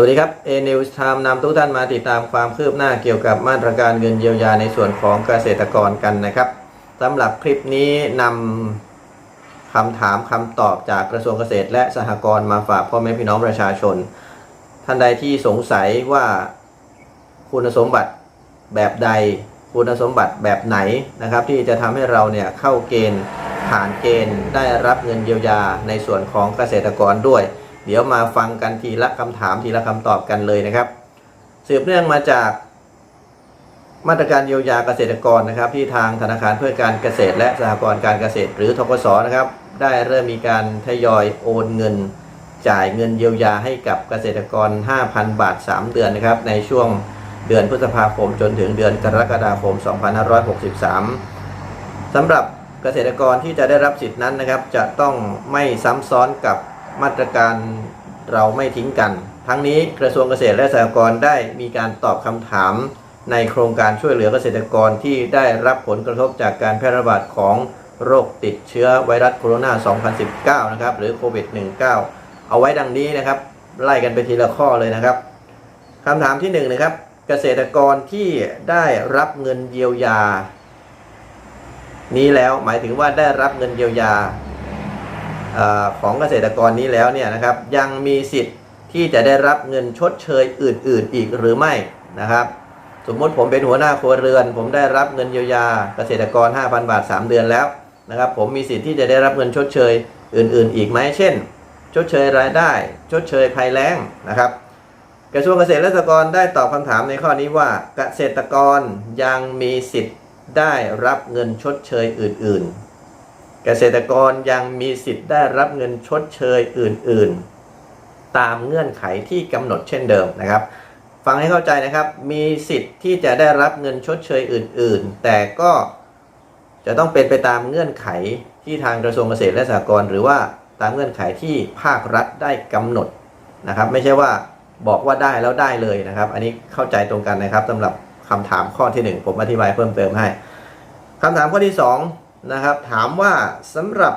วัสดีครับ A News Time นำทุกท่านมาติดตามความคืบหน้าเกี่ยวกับมาตรการเงินเยียวยาในส่วนของเกษตรกรกันนะครับสำหรับคลิปนี้นำคำถามคำตอบจากกระทรวงเกษตร และสหกรณ์มาฝากพ่อแม่พี่น้องประชาชน ท่านใดที่สงสัยว่าคุณสมบัติแบบใด คุณสมบัติแบบไหนนะครับ ที่จะทำให้เราเนี่ยเข้าเกณฑ์ผ่านเกณฑ์ได้รับเงินเยียวยาในส่วนของเกษตรกรด้วย เดี๋ยวมาฟังกันทีละคำถามทีละคำตอบกันเลยนะครับ สืบเนื่องมาจากมาตรการเยียวยาเกษตรกรนะครับ ที่ทางธนาคารเพื่อการเกษตร และสหกรณ์การเกษตร หรือทกสนะครับ ได้เริ่มมีการทยอยโอนเงิน จ่ายเงินเยียวยาให้กับเกษตรกร 5,000 บาท 3 เดือนนะครับ ในช่วงเดือนพฤษภาคมจนถึงเดือนกรกฎาคม 2563สำหรับเกษตรกรที่จะได้รับสิทธินั้นนะครับ จะต้องไม่ซ้ำซ้อนกับ มาตรการเราไม่ทิ้งกัน ทั้งนี้กระทรวงเกษตรและสหกรณ์ได้มีการตอบคำถาม ในโครงการช่วยเหลือเกษตรกรที่ได้รับผลกระทบจากการแพร่ระบาดของโรคติดเชื้อไวรัสโคโรนา 2019 นะครับ หรือโควิด -19 เอาไว้ดังนี้นะครับ ไล่กันไปทีละข้อเลยนะครับคำถามที่หนึ่งนะครับ เกษตรกรที่ได้รับเงินเยียวยา นี้แล้วหมายถึงว่าได้รับเงินเยียวยา ของเกษตรกรนี้แล้วเนี่ยนะครับยังมีสิทธิ์ที่จะได้รับเงินชดเชยอื่น ๆ อีกหรือไม่นะครับ สมมติผมเป็นหัวหน้าครัวเรือน ผมได้รับเงินเยียวยาเกษตรกร 5,000 บาท 3 เดือนแล้วนะครับผมมีสิทธิ์ที่จะได้รับเงินชดเชยอื่น ๆ อีกไหมเช่น ชดเชยรายได้ ชดเชยภัยแล้งนะครับกระทรวงเกษตรและสหกรณ์ได้ตอบคำถามในข้อนี้ว่าเกษตรกรยังมีสิทธิ์ได้รับเงินชดเชยอื่น ๆ เกษตรกรยังมีสิทธิ์ได้รับเงินชดเชยอื่น ๆ ตามเงื่อนไขที่กำหนดเช่นเดิมนะครับ ฟังให้เข้าใจนะครับ มีสิทธิ์ที่จะได้รับเงินชดเชยอื่น ๆ แต่ก็จะต้องเป็นไปตามเงื่อนไขที่ทางกระทรวงเกษตรและสหกรณ์หรือว่าตามเงื่อนไขที่ภาครัฐได้กำหนดนะครับ ไม่ใช่ว่าบอกว่าได้แล้วได้เลยนะครับ อันนี้เข้าใจตรงกันนะครับสำหรับคำถามข้อที่หนึ่งผมอธิบายเพิ่มเติมให้คำถามข้อที่สอง นะครับ ถามว่าสำหรับ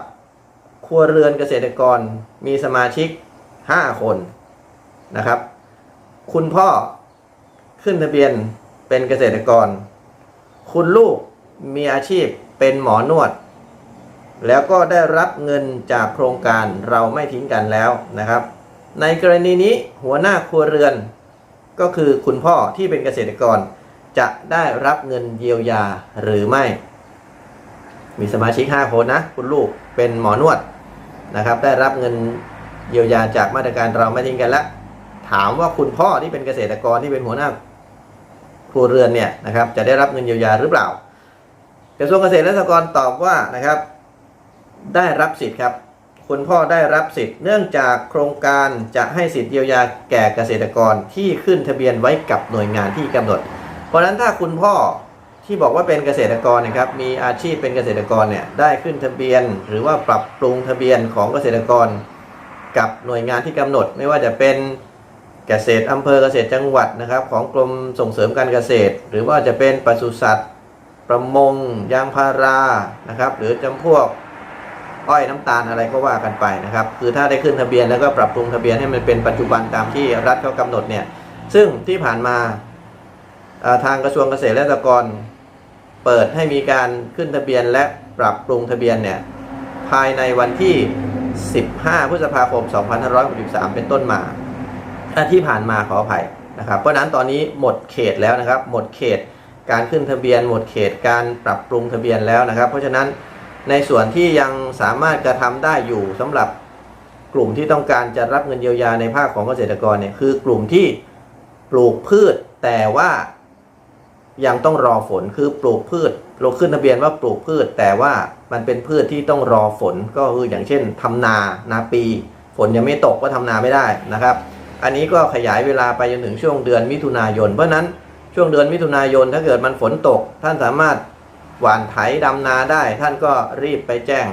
ครัวเรือนเกษตรกรมีสมาชิก 5 คนนะครับ คุณพ่อขึ้นทะเบียนเป็นเกษตรกร คุณลูกมีอาชีพเป็นหมอนวด แล้วก็ได้รับเงินจากโครงการเราไม่ทิ้งกันแล้วนะครับ ในกรณีนี้หัวหน้าครัวเรือน ก็คือคุณพ่อที่เป็นเกษตรกร จะได้รับเงินเยียวยาหรือไม่ มีสมาชิก 5 คนนะ คุณลูกเป็นหมอนวดนะครับ ได้รับเงินเยียวยาจากมาตรการเราไม่ทิ้งกันแล้วถามว่าคุณพ่อที่เป็นเกษตรกรที่เป็นหัวหน้าครัวเรือนเนี่ยนะครับ จะได้รับเงินเยียวยาหรือเปล่ากระทรวงเกษตรและสหกรณ์ตอบว่านะครับ ได้รับสิทธิ์ครับ คุณพ่อได้รับสิทธิ์ เนื่องจากโครงการจะให้สิทธิ์เยียวยาแก่เกษตรกรที่ขึ้นทะเบียนไว้กับหน่วยงานที่กำหนด เพราะฉะนั้นถ้าคุณพ่อ ที่บอกว่าเป็นเกษตรกรนะครับมีอาชีพเป็นเกษตรกรเนี่ยได้ขึ้นทะเบียน หรือว่าปรับปรุงทะเบียนของเกษตรกร กับหน่วยงานที่กำหนด ไม่ว่าจะเป็นเกษตรอำเภอเกษตรจังหวัดนะครับ ของกรมส่งเสริมการเกษตร หรือว่าจะเป็นปศุสัตว์ ประมง ยางพารานะครับ หรือจำพวกอ้อยน้ำตาลอะไรก็ว่ากันไปนะครับ คือถ้าได้ขึ้นทะเบียนแล้วก็ปรับปรุงทะเบียนให้มันเป็นปัจจุบันตามที่รัฐเขากำหนดเนี่ยซึ่งที่ผ่านมาทางกระทรวงเกษตรและสหกรณ์ เปิดให้มีการขึ้นทะเบียนและปรับปรุงทะเบียนเนี่ยภายในวันที่ 15 พฤษภาคม 2563 เป็นต้นมาที่ผ่านมาขออภัยนะครับ เพราะฉะนั้นตอนนี้หมดเขตแล้วนะครับ หมดเขตการขึ้นทะเบียน หมดเขตการปรับปรุงทะเบียนแล้วนะครับ เพราะฉะนั้นในส่วนที่ยังสามารถกระทำได้อยู่สำหรับกลุ่มที่ต้องการจะรับเงินเยียวยาในภาคของเกษตรกรเนี่ยคือกลุ่มที่ปลูกพืชแต่ว่า ยังต้องรอฝนคือปลูกพืชเราขึ้นทะเบียนว่าปลูกพืช แต่ว่ามันเป็นพืชที่ต้องรอฝนก็คืออย่างเช่นทำนานาปี ฝนยังไม่ตกก็ทำนาไม่ได้นะครับ อันนี้ก็ขยายเวลาไปจนถึงช่วงเดือนมิถุนายน เพราะนั้นช่วงเดือนมิถุนายนถ้าเกิดมันฝนตก ท่านสามารถหว่านไถดำนาได้ ท่านก็รีบไปแจ้ง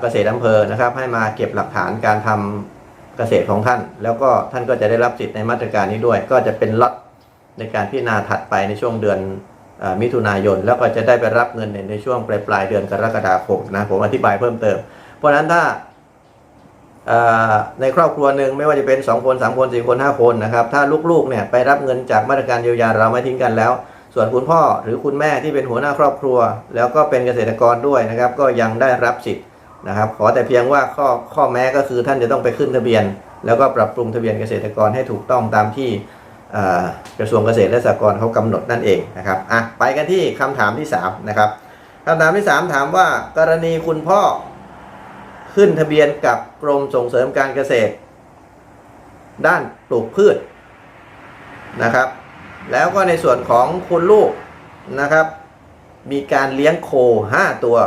เกษตรอำเภอนะครับ ให้มาเก็บหลักฐานการทำเกษตรของท่าน แล้วก็ท่านก็จะได้รับสิทธิ์ในมาตรการนี้ด้วย ก็จะเป็นล็อต ในการพิจารณาถัดไปในช่วงเดือนอมิถุนายน แล้วก็จะได้ไปรับเงินในในช่วงปลายปลายเดือนกรกฎาคมนะผมอธิบายเพิ่มเติม เพราะฉะนั้นถ้าในครอบครัวหนึ่งไม่ว่าจะเป็น 2 คน 3 คน 4 คน 5 คนนะครับ ถ้าลูกๆเนี่ยไปรับเงินจากมาตรการเยียวยาเราไม่ทิ้งกันแล้ว ส่วนคุณพ่อหรือคุณแม่ที่เป็นหัวหน้าครอบครัว แล้วก็เป็นเกษตรกรด้วยนะครับ ก็ยังได้รับสิทธิ์นะครับขอแต่เพียงว่าข้อข้อแม้ก็คือท่านจะต้องไปขึ้นทะเบียน แล้วก็ปรับปรุงทะเบียนเกษตรกรให้ถูกต้องตามที่ กระทรวงเกษตรและสหกรณ์เขากำหนดนั่นเองนะครับอะไปกันที่คำถามที่สามนะครับคำถามที่สามถามว่ากรณีคุณพ่อขึ้นทะเบียนกับกรมส่งเสริมการเกษตร ด้านปลูกพืชนะครับ แล้วก็ในส่วนของคุณลูกนะครับ มีการเลี้ยงโค 5 ตัว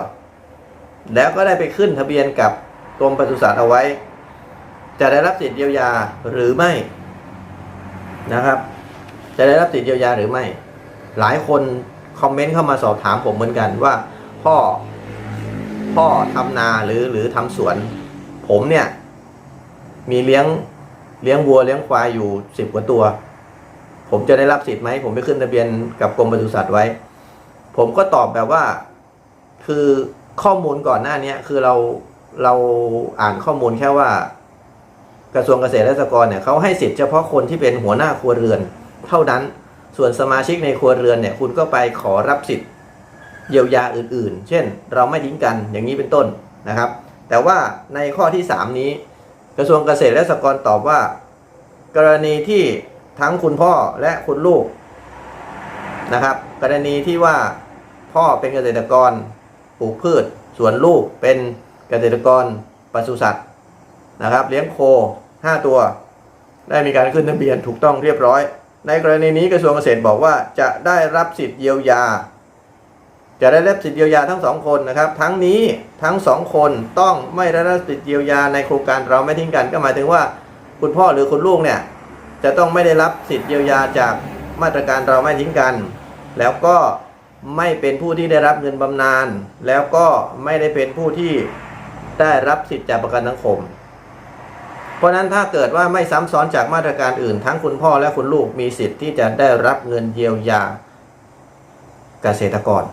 แล้วก็ได้ไปขึ้นทะเบียนกับกรมปศุสัตว์เอาไว้ จะได้รับสิทธิเยียวยาหรือไม่ นะครับ จะได้รับสิทธิเยียวยาหรือไม่ หลายคนคอมเมนต์เข้ามาสอบถามผมเหมือนกันว่า พ่อพ่อทำนาหรือหรือทำสวน ผมเนี่ย มีเลี้ยงเลี้ยงวัวเลี้ยงควายอยู่สิบกว่าตัว ผมจะได้รับสิทธิ์ไหม ผมไปขึ้นทะเบียนกับกรมปศุสัตว์ไว้ ผมก็ตอบแบบว่า คือข้อมูลก่อนหน้านี้คือเราเราอ่านข้อมูลแค่ว่า กระทรวงเกษตรและสหกรณ์เนี่ยเขาให้สิทธิ์เฉพาะคนที่เป็นหัวหน้าครัวเรือน เท่านั้น ส่วนสมาชิกในครัวเรือนเนี่ยคุณก็ไปขอรับสิทธิ์เยียวยาอื่น ๆ เช่น เราไม่ทิ้งกันอย่างนี้เป็นต้นนะครับ แต่ว่าในข้อที่ 3 นี้ กระทรวงเกษตรและสหกรณ์ตอบว่า กรณีที่ทั้งคุณพ่อและคุณลูกนะครับ กรณีที่ว่าพ่อเป็นเกษตรกรปลูกพืช ส่วนลูกเป็นเกษตรกรปศุสัตว์ นะครับ เลี้ยงโค 5 ตัว ได้มีการขึ้นทะเบียนถูกต้องเรียบร้อย ในกรณีนี้กระทรวงเกษตรบอกว่าจะได้รับสิทธิ์เยียวยา จะได้รับสิทธิเยียวยาทั้งสองคนนะครับ ทั้งนี้ทั้งสองคนต้องไม่ได้รับสิทธิเยียวยาในโครงการเราไม่ทิ้งกัน ก็หมายถึงว่า คุณพ่อหรือคุณลูกเนี่ยจะต้องไม่ได้รับสิทธิเยียวยาจากมาตรการเราไม่ทิ้งกัน แล้วก็ไม่เป็นผู้ที่ได้รับเงินบำนาญแล้วก็ไม่ได้เป็นผู้ที่ได้รับสิทธิจากประกันสังคม เพราะนั้นถ้าเกิดว่าไม่ซ้ำซ้อนจากมาตรการอื่น ทั้งคุณพ่อและคุณลูกมีสิทธิ์ที่จะได้รับเงินเยียวยาเกษตรกร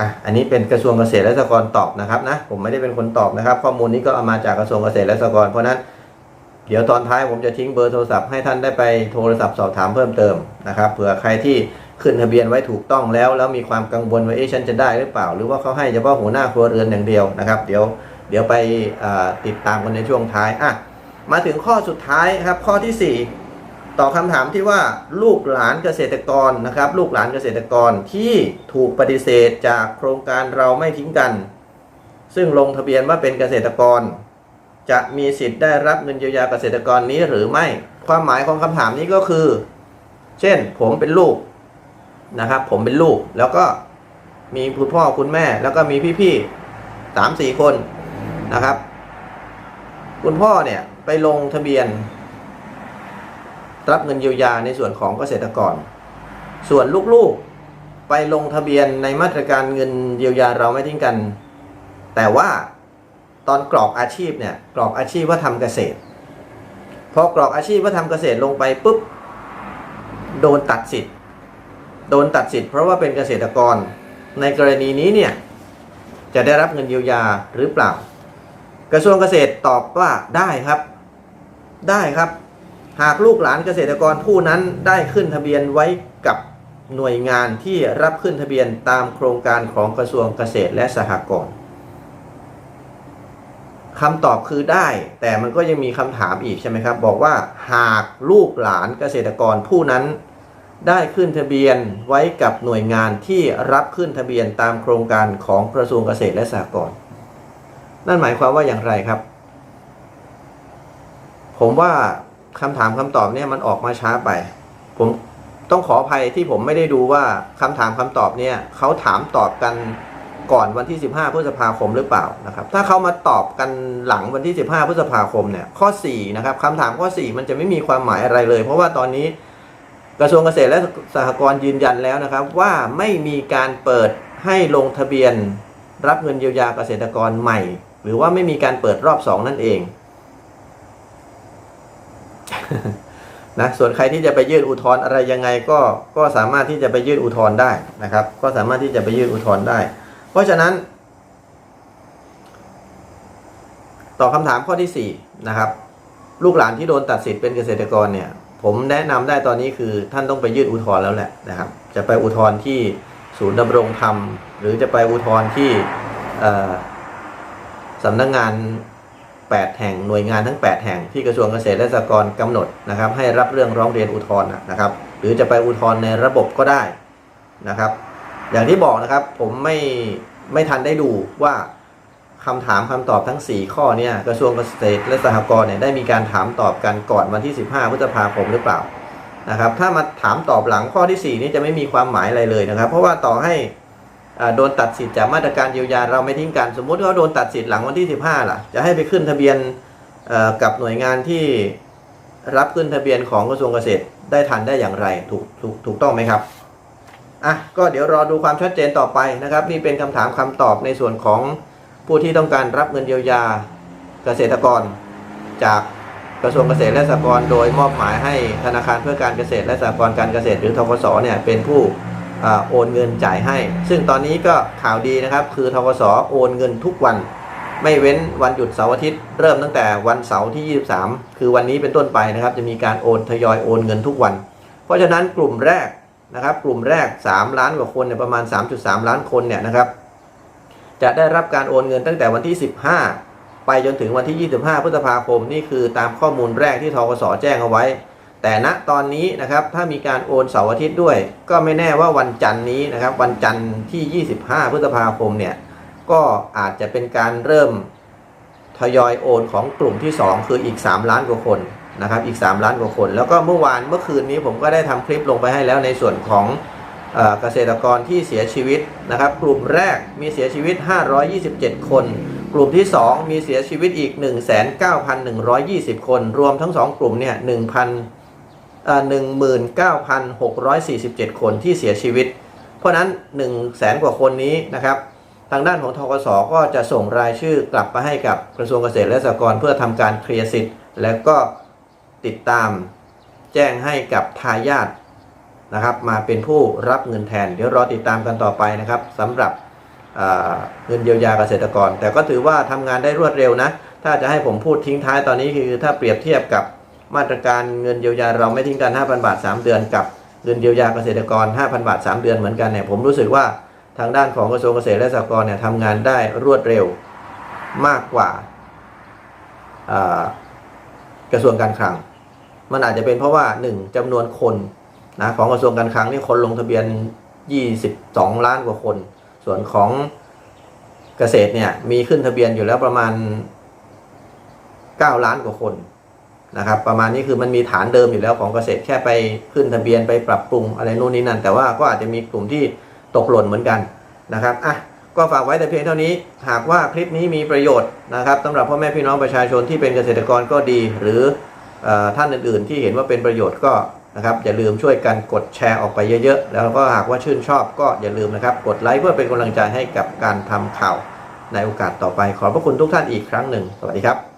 อะอันนี้เป็นกระทรวงเกษตรและสหกรณ์ตอบนะครับนะผมไม่ได้เป็นคนตอบนะครับ ข้อมูลนี้ก็เอามาจากกระทรวงเกษตรและสหกรณ์เพราะนั้นเดี๋ยวตอนท้ายผมจะทิ้งเบอร์โทรศัพท์ให้ท่านได้ไปโทรศัพท์สอบถามเพิ่มเติมนะครับเผื่อใครที่ขึ้นทะเบียนไว้ถูกต้องแล้ว แล้วมีความกังวลว่าเอ๊ะฉันจะได้หรือเปล่า หรือว่าเขาให้เฉพาะหัวหน้าครัวเรือนอย่างเดียวนะครับ เดี๋ยว เดี๋ยวไปติดตามกันในช่วงท้ายอะมาถึงข้อสุดท้ายครับข้อที่สี่ตอคำถามที่ว่าลูกหลานเกษตรกรนะครับ ลูกหลานเกษตรกรที่ถูกปฏิเสธจากโครงการเราไม่ทิ้งกัน ซึ่งลงทะเบียนว่าเป็นเกษตรกร จะมีสิทธิ์ได้รับเงินเยียวยาเกษตรกรนี้หรือไม่ ความหมายของคำถามนี้ก็คือ เช่น ผมเป็นลูกนะครับ ผมเป็นลูกแล้วก็มีคุณพ่อคุณแม่ แล้วก็มีพี่ๆสามสี่คน นะครับ คุณพ่อเนี่ยไปลงทะเบียน รับเงินเยียวยาในส่วนของเกษตรกร ส่วนลูกๆไปลงทะเบียนในมาตรการเงินเยียวยาเราไม่ทิ้งกัน แต่ว่าตอนกรอกอาชีพเนี่ยกรอกอาชีพว่าทำเกษตรพอกรอกอาชีพว่าทำเกษตรลงไปปุ๊บโดนตัดสิทธิ์ โดนตัดสิทธิ์เพราะว่าเป็นเกษตรกร ในกรณีนี้เนี่ยจะได้รับเงินเยียวยาหรือเปล่า กระทรวงเกษตรตอบว่าได้ครับ ได้ครับ หากลูกหลานเกษตรกรผู้นั้นได้ขึ้นทะเบียนไว้กับหน่วยงานที่รับขึ้นทะเบียนตามโครงการของกระทรวงเกษตรและสหกรณ์คำตอบคือได้ แต่มันก็ยังมีคำถามอีกใช่ไหมครับ บอกว่าหากลูกหลานเกษตรกรผู้นั้น ได้ขึ้นทะเบียนไว้กับหน่วยงานที่รับขึ้นทะเบียนตามโครงการของกระทรวงเกษตรและสหกรณ์ นั่นหมายความว่าอย่างไรครับ ผมว่าคำถามคำตอบเนี่ยมันออกมาช้าไป ผมต้องขออภัยที่ผมไม่ได้ดูว่าคำถามคำตอบเนี่ยเขาถามตอบกันก่อนวันที่ 15 พฤษภาคมหรือเปล่านะครับ ถ้าเขามาตอบกันหลังวันที่ 15 พฤษภาคมเนี่ย ข้อ 4 นะครับคำถามข้อ 4 มันจะไม่มีความหมายอะไรเลย เพราะว่าตอนนี้กระทรวงเกษตรและสหกรณ์ยืนยันแล้วนะครับ ว่าไม่มีการเปิดให้ลงทะเบียนรับเงินเยียวยาเกษตรกรใหม่ หรือว่าไม่มีการเปิดรอบ2นั่นเองนะส่วนใครที่จะไปยื่นอุทธรณ์อะไรยังไงก็ก็สามารถที่จะไปยื่นอุทธรณ์ได้นะครับ ก็สามารถที่จะไปยื่นอุทธรณ์ได้ เพราะฉะนั้นต่อบคำถามข้อที่4นะครับลูกหลานที่โดนตัดสิทธิ์เป็นเกษตรกรเนี่ย ผมแนะนำได้ตอนนี้คือท่านต้องไปยื่นอุทธรณ์แล้วแหละนะครับ จะไปอุทธรณ์ที่ศูนย์ดำรงธรรม หรือจะไปอุทธรณ์ที่ สำนักงงาน 8 แห่งหน่วยงานทั้ง 8 แห่งที่กระทรวงเกษตรและสหกรณ์กำหนดนะครับ ให้รับเรื่องร้องเรียนอุทธรณ์นะครับ หรือจะไปอุทธรณ์ในระบบก็ได้นะครับ อย่างที่บอกนะครับผมไม่ไม่ทันได้ดูว่าคำถามคำตอบทั้ง 4 ข้อเนี่ยกระทรวงเกษตรและสหกรณ์เนี่ยได้มีการถามตอบกันก่อนวันที่ 15พฤษภาคมหรือเปล่านะครับ ถ้ามาถามตอบหลังข้อที่ 4 นี้จะไม่มีความหมายอะไรเลยนะครับ เพราะว่าต่อให้ โดนตัดสิทธิ์จากมาตรการเยียวยาเราไม่ทิ้งกันสมมุติเขาโดนตัดสิทธิ์หลังวันที่ 15 ล่ะ จะให้ไปขึ้นทะเบียนกับหน่วยงานที่รับขึ้นทะเบียนของกระทรวงเกษตรได้ทันได้อย่างไรถูกถูกถูกต้องไหมครับอะก็เดี๋ยวรอดูความชัดเจนต่อไปนะครับ นี่เป็นคำถามคำตอบในส่วนของผู้ที่ต้องการรับเงินเยียวยาเกษตรกร จากกระทรวงเกษตรและสหกรณ์โดยมอบหมายให้ธนาคารเพื่อการเกษตรและสหกรณ์การเกษตรหรือทกสเนี่ยเป็นผู้ โอนเงินจ่ายให้ ซึ่งตอนนี้ก็ข่าวดีนะครับ คือทกสโอนเงินทุกวัน ไม่เว้นวันหยุดเสาร์อาทิตย์ เริ่มตั้งแต่วันเสาร์ที่ 23 คือวันนี้เป็นต้นไปนะครับ จะมีการโอนทยอยโอนเงินทุกวัน เพราะฉะนั้นกลุ่มแรกนะครับ กลุ่มแรก 3 ล้านกว่าคนเนี่ยประมาณ 3.3 ล้านคนเนี่ยนะครับ จะได้รับการโอนเงินตั้งแต่วันที่ 15 ไปจนถึงวันที่ 25 พฤษภาคม นี่คือตามข้อมูลแรกที่ทกสแจ้งเอาไว้ แต่ณตอนนี้นะครับถ้ามีการโอนเสาร์อาทิตย์ด้วย ก็ไม่แน่ว่าวันจันทร์นี้นะครับ วันจันทร์ที่ 25 พฤษภาคมเนี่ยก็อาจจะเป็นการเริ่มทยอยโอนของกลุ่มที่ 2 คืออีก 3 ล้านกว่าคนนะครับอีก 3 ล้านกว่าคน แล้วก็เมื่อวานเมื่อคืนนี้ผมก็ได้ทำคลิปลงไปให้แล้วในส่วนของเกษตรกรที่เสียชีวิตนะครับ กลุ่มแรกมีเสียชีวิต 527 คน กลุ่มที่ 2 มีเสียชีวิตอีก 19,120 คน รวมทั้ง 2 กลุ่มเนี่ย1,000 19,647 คนที่เสียชีวิต เพราะนั้น1 0 0แสนกว่าคนนี้นะครับทางด้านของทกสก็จะส่งรายชื่อกลับมาให้กับกระทรวงเกษตรและสหกรณ์เพื่อทำการเคลียร์สิทธิ์ แล้วก็ติดตามแจ้งให้กับทายาทนะครับ มาเป็นผู้รับเงินแทน เดี๋ยวรอติดตามกันต่อไปนะครับสำหรับเอ่อเงินเยียวยาเกษตรกร แต่ก็ถือว่าทำงานได้รวดเร็วนะ ถ้าจะให้ผมพูดทิ้งท้ายตอนนี้คือถ้าเปรียบเทียบกับ มาตรการเงินเยียวยาเราไม่ทิ้งกัน 5,000 บาท 3 เดือนกับเงินเยียวยาเกษตรกร 5,000 บาท 3 เดือนเหมือนกันเนี่ยผมรู้สึกว่าทางด้านของกระทรวงเกษตรและสหกรณ์เนี่ยทำงานได้รวดเร็วมากกว่ากระทรวงการคลัง มันอาจจะเป็นเพราะว่า 1จำนวนคนนะของกระทรวงการคลังนี่คนลงทะเบียน 22 ล้านกว่าคน ส่วนของเกษตรเนี่ยมีขึ้นทะเบียนอยู่แล้วประมาณ 9 ล้านกว่าคน นะครับประมาณนี้คือมันมีฐานเดิมอยู่แล้วของเกษตรแค่ไปขึ้นทะเบียนไปปรับปรุงอะไรนู่นนี่นั่นแต่ว่าก็อาจจะมีกลุ่มที่ตกหล่นเหมือนกันนะครับอะก็ฝากไว้แต่เพียงเท่านี้ หากว่าคลิปนี้มีประโยชน์นะครับสำหรับพ่อแม่พี่น้องประชาชนที่เป็นเกษตรกรก็ดี หรืออท่านอื่นๆ ที่เห็นว่าเป็นประโยชน์ก็นะครับอย่าลืมช่วยกันกดแชร์ออกไปเยอะๆ แล้วก็หากว่าชื่นชอบก็อย่าลืมนะครับกดไลค์เพื่อเป็นกำลังใจให้กับการทำข่าวในโอกาสต่อไปขอบพระคุณทุกท่านอีกครั้งหนึ่ง สวัสดีครับ